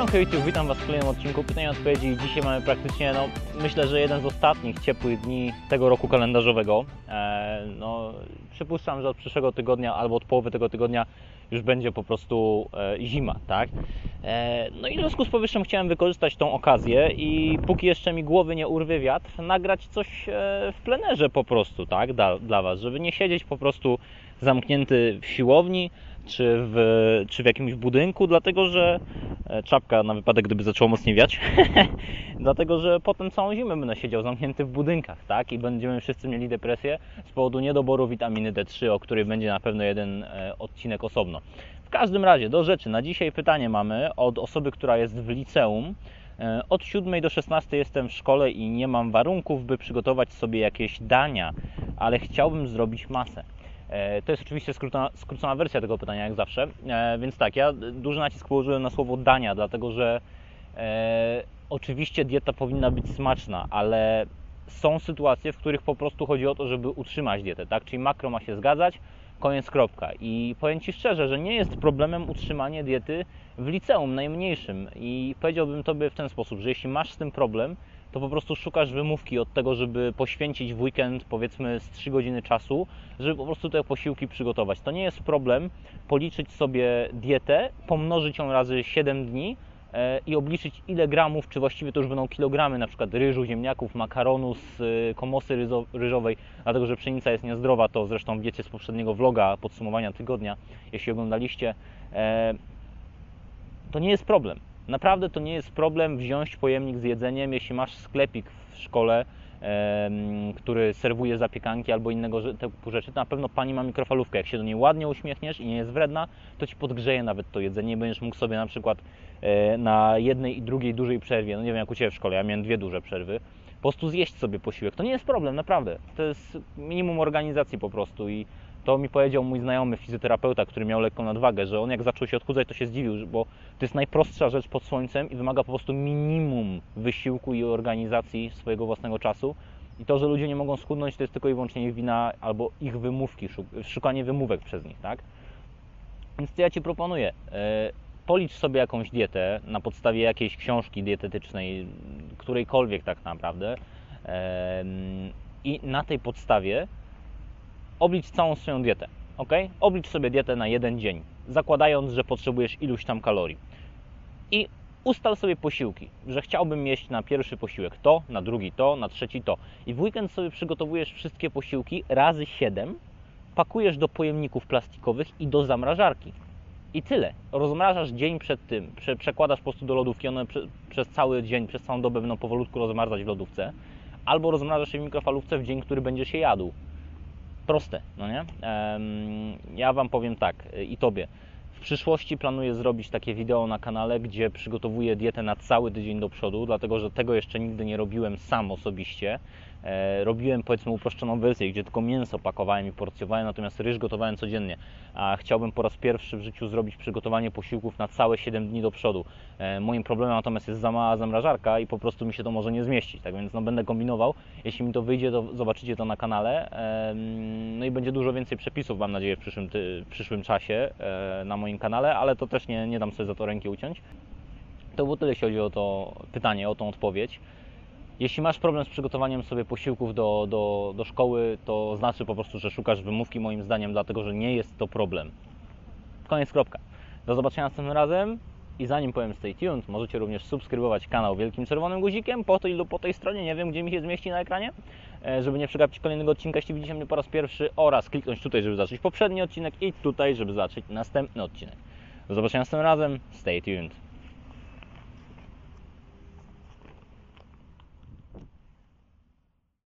Siemanko YouTube, witam Was w kolejnym odcinku Pytania i Odpowiedzi. Dzisiaj mamy praktycznie, no myślę, że jeden z ostatnich ciepłych dni tego roku kalendarzowego. E, no, przypuszczam, że od przyszłego tygodnia albo od połowy tego tygodnia już będzie po prostu e, zima, tak? E, no i w związku z powyższym chciałem wykorzystać tą okazję i póki jeszcze mi głowy nie urwie wiatr, nagrać coś e, w plenerze po prostu, tak? Dla, dla Was, żeby nie siedzieć po prostu zamknięty w siłowni, czy w, czy w jakimś budynku, dlatego że czapka na wypadek, gdyby zaczęło mocniej wiać, dlatego że potem całą zimę będę siedział zamknięty w budynkach, tak? I będziemy wszyscy mieli depresję z powodu niedoboru witaminy D3, o której będzie na pewno jeden e, odcinek osobno. W każdym razie, do rzeczy. Na dzisiaj pytanie mamy od osoby, która jest w liceum. E, Od 7 do 16 jestem w szkole i nie mam warunków, by przygotować sobie jakieś dania, ale chciałbym zrobić masę. E, To jest oczywiście skrócona, skrócona wersja tego pytania, jak zawsze. E, Więc tak, ja duży nacisk położyłem na słowo dania, dlatego że e, oczywiście dieta powinna być smaczna, ale są sytuacje, w których po prostu chodzi o to, żeby utrzymać dietę, tak? Czyli makro ma się zgadzać, koniec kropka. I powiem Ci szczerze, że nie jest problemem utrzymanie diety w liceum najmniejszym. I powiedziałbym Tobie w ten sposób, że jeśli masz z tym problem, to po prostu szukasz wymówki od tego, żeby poświęcić w weekend powiedzmy z 3 godziny czasu, żeby po prostu te posiłki przygotować. To nie jest problem policzyć sobie dietę, pomnożyć ją razy 7 dni e, i obliczyć ile gramów, czy właściwie to już będą kilogramy na przykład ryżu, ziemniaków, makaronu z y, komosy ryżowej, dlatego że pszenica jest niezdrowa, to zresztą wiecie z poprzedniego vloga podsumowania tygodnia, jeśli oglądaliście. E, to nie jest problem. Naprawdę to nie jest problem wziąć pojemnik z jedzeniem, jeśli masz sklepik w szkole, który serwuje zapiekanki albo innego typu rzeczy, to na pewno pani ma mikrofalówkę. Jak się do niej ładnie uśmiechniesz i nie jest wredna, to ci podgrzeje nawet to jedzenie będziesz mógł sobie na przykład e, na jednej i drugiej dużej przerwie, no nie wiem jak u Ciebie w szkole, ja miałem dwie duże przerwy, po prostu zjeść sobie posiłek. To nie jest problem, naprawdę. To jest minimum organizacji po prostu i to mi powiedział mój znajomy fizjoterapeuta, który miał lekką nadwagę, że on jak zaczął się odchudzać, to się zdziwił, bo to jest najprostsza rzecz pod słońcem i wymaga po prostu minimum wysiłku i organizacji swojego własnego czasu. I to, że ludzie nie mogą schudnąć, to jest tylko i wyłącznie ich wina albo ich wymówki, szuk- szukanie wymówek przez nich, tak? Więc co ja Ci proponuję? E, Policz sobie jakąś dietę na podstawie jakiejś książki dietetycznej, którejkolwiek tak naprawdę. Em, I na tej podstawie oblicz całą swoją dietę. ok? Oblicz sobie dietę na jeden dzień, zakładając, że potrzebujesz iluś tam kalorii. I ustal sobie posiłki, że chciałbym jeść na pierwszy posiłek to, na drugi to, na trzeci to. I w weekend sobie przygotowujesz wszystkie posiłki razy 7, pakujesz do pojemników plastikowych i do zamrażarki. I tyle. Rozmrażasz dzień przed tym, prze, przekładasz po prostu do lodówki, one prze, przez cały dzień, przez całą dobę będą powolutku rozmarzać w lodówce, albo rozmrażasz je w mikrofalówce w dzień, który będziesz je jadł proste, no nie? Ja Wam powiem tak i Tobie. W przyszłości planuję zrobić takie wideo na kanale, gdzie przygotowuję dietę na cały tydzień do przodu, dlatego że tego jeszcze nigdy nie robiłem sam osobiście. E, robiłem powiedzmy uproszczoną wersję, gdzie tylko mięso pakowałem i porcjowałem, natomiast ryż gotowałem codziennie. A chciałbym po raz pierwszy w życiu zrobić przygotowanie posiłków na całe 7 dni do przodu. E, moim problemem natomiast jest za mała zamrażarka i po prostu mi się to może nie zmieścić, tak więc no, będę kombinował. Jeśli mi to wyjdzie, to zobaczycie to na kanale. Em, No i będzie dużo więcej przepisów, mam nadzieję, w przyszłym, ty, w przyszłym czasie e, na moim kanale, ale to też nie, nie dam sobie za to ręki uciąć. To było tyle, jeśli chodzi o to pytanie, o tą odpowiedź. Jeśli masz problem z przygotowaniem sobie posiłków do, do, do szkoły, to znaczy po prostu, że szukasz wymówki moim zdaniem, dlatego że nie jest to problem. Koniec, kropka. Do zobaczenia następnym razem i zanim powiem stay tuned, możecie również subskrybować kanał wielkim czerwonym guzikiem po tej lub po tej stronie, nie wiem gdzie mi się zmieści na ekranie, e, żeby nie przegapić kolejnego odcinka, jeśli widzicie mnie po raz pierwszy oraz kliknąć tutaj, żeby zacząć poprzedni odcinek i tutaj, żeby zacząć następny odcinek. Do zobaczenia następnym razem, stay tuned.